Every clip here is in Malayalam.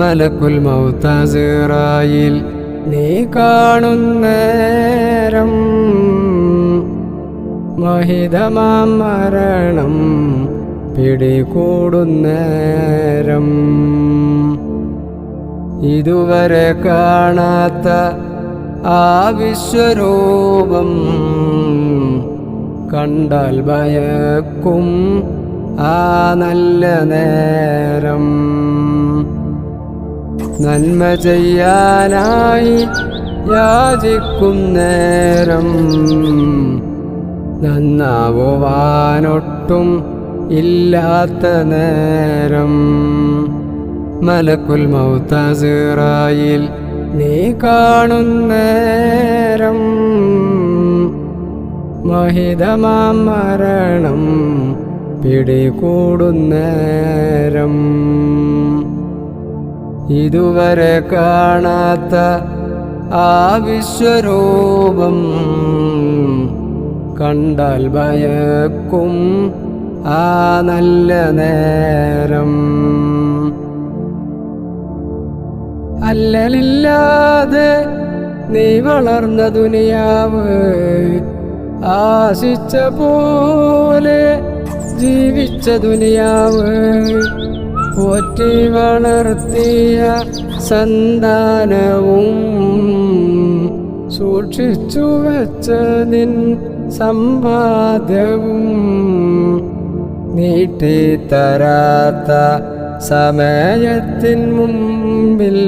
മലക്കുൽ മൗത്താസിറായിൽ നീ കാണുന്നേരം മഹിതമാം മരണം പിടികൂടുന്നേരം ഇതുവരെ കാണാത്ത ആ വിശ്വരൂപം കണ്ടാൽ ഭയക്കും ആ നല്ല നേരം. നന്മ ചെയ്യാനായി യാചിക്കും നേരം. നന്നാവുവാനൊട്ടും ഇല്ലാത്ത നേരം. മലക്കുൽ മൗത്താസിറായിൽ നീ കാണുന്നേരം മഹിതമാം മരണം പിടികൂടുന്നേരം ഇതുവരെ കാണാത്ത ആ വിശ്വരൂപം കണ്ടാൽ ഭയക്കും ആ നല്ല നേരം. അല്ലലില്ലാതെ നീ വളർന്ന ദുനിയാവ് ആശിച്ച പോലെ ജീവിച്ച ദുനിയാവ്. പോറ്റി വളർത്തിയ സന്താനവും സൂക്ഷിച്ചു വെച്ച നിൻ സമ്പാദ്യവും നീട്ടിത്തരാത്ത സമയത്തിൻ മുമ്പിൽ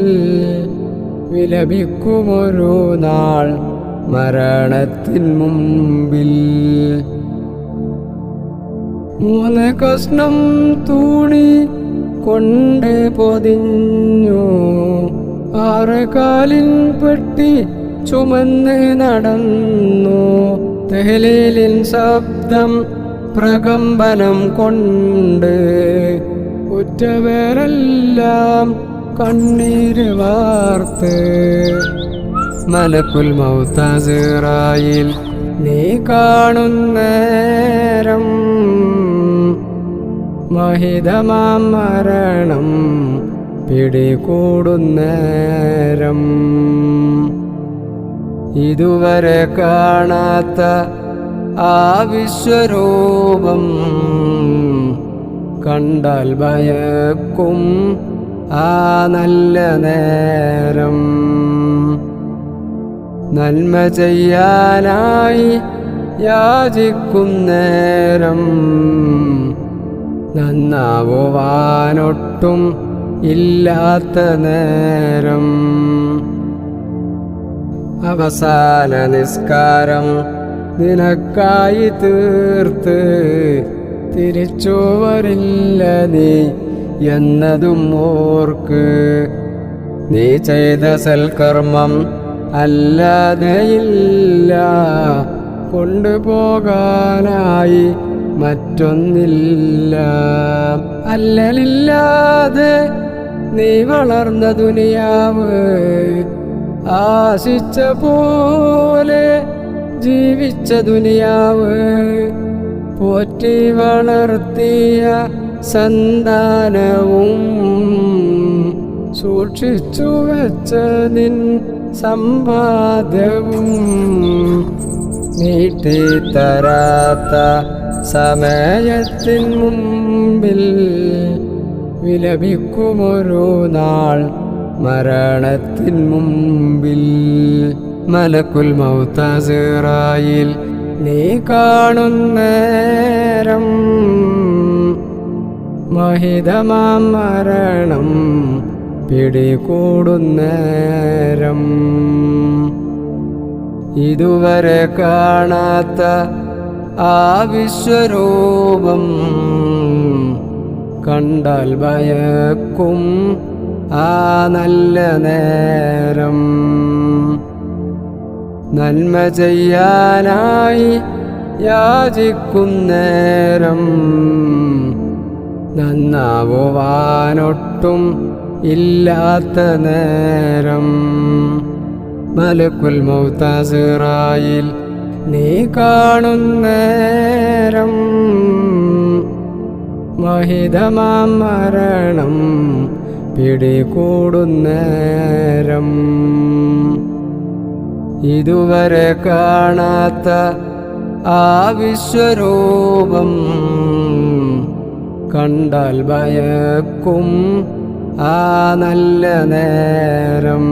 വിലപിക്കുമൊരു നാൾ മരണത്തിൻ മുമ്പിൽ. മൂന്ന് കഷ്ണം തൂണി കൊണ്ട് പൊതിഞ്ഞു. ആറ് കാലിൽ പെട്ടി ചുമന്ന് നടന്നു. തെഹലീലിൻ ശബ്ദം പ്രകമ്പനം കൊണ്ട്. ഉറ്റവരെല്ലാം കണ്ണീര് വാർത്ത്. മലക്കുൽ മൗത്താസിറായിൽ നീ കാണുന്നേരം മഹിതമാം മരണം പിടികൂടുന്നേരം ഇതുവരെ കാണാത്ത ആ വിശ്വരൂപം കണ്ടാൽ ഭയക്കും ആ നല്ല നേരം. നന്മ ചെയ്യാനായി യാചിക്കും നേരം. നന്നാവുവാനൊട്ടും ഇല്ലാത്ത നേരം. അവസാന നിസ്കാരം നിനക്കായി തീർത്ത് തിരിച്ചു വരില്ല നീ എന്നതും ഓർക്ക്. നീ ചെയ്ത സൽക്കർമ്മം അല്ലാതെയില്ല. കൊണ്ടുപോകാനായി മറ്റൊന്നില്ല. അല്ലലില്ലാതെ നീ വളർന്ന ദുനിയാവ് ആശിച്ച പോലെ ജീവിച്ച ദുനിയാവ് പോറ്റി വളർത്തിയ സന്താനവും സൂക്ഷിച്ചു വെച്ച നിൻ സമ്പാദ്യവും നീട്ടിത്തരാത്ത സമയത്തിൻ മുമ്പിൽ വിലപിക്കുമൊരു നാൾ മരണത്തിൻ മുമ്പിൽ. മലക്കുൽ മൗത്താസിറായിൽ നീ കാണുന്നേരം മഹിതമാം മരണം പിടികൂടുന്നേരം ഇതുവരെ കാണാത്ത ആ വിശ്വരൂപം കണ്ടാൽ ഭയക്കും ആ നല്ല നേരം. നന്മ ചെയ്യാനായി യാചിക്കും നേരം. നന്നാവുവാനൊട്ടും ഇല്ലാത്ത നേരം. മലക്കുൽ മൗത്താസിറായിൽ നീ കാണുന്നേരം മഹിതമാം മരണം പിടികൂടുന്നേരം ഇതുവരെ കാണാത്ത ആ വിശ്വരൂപം കണ്ടാൽ ഭയക്കും ആ നല്ല നേരം.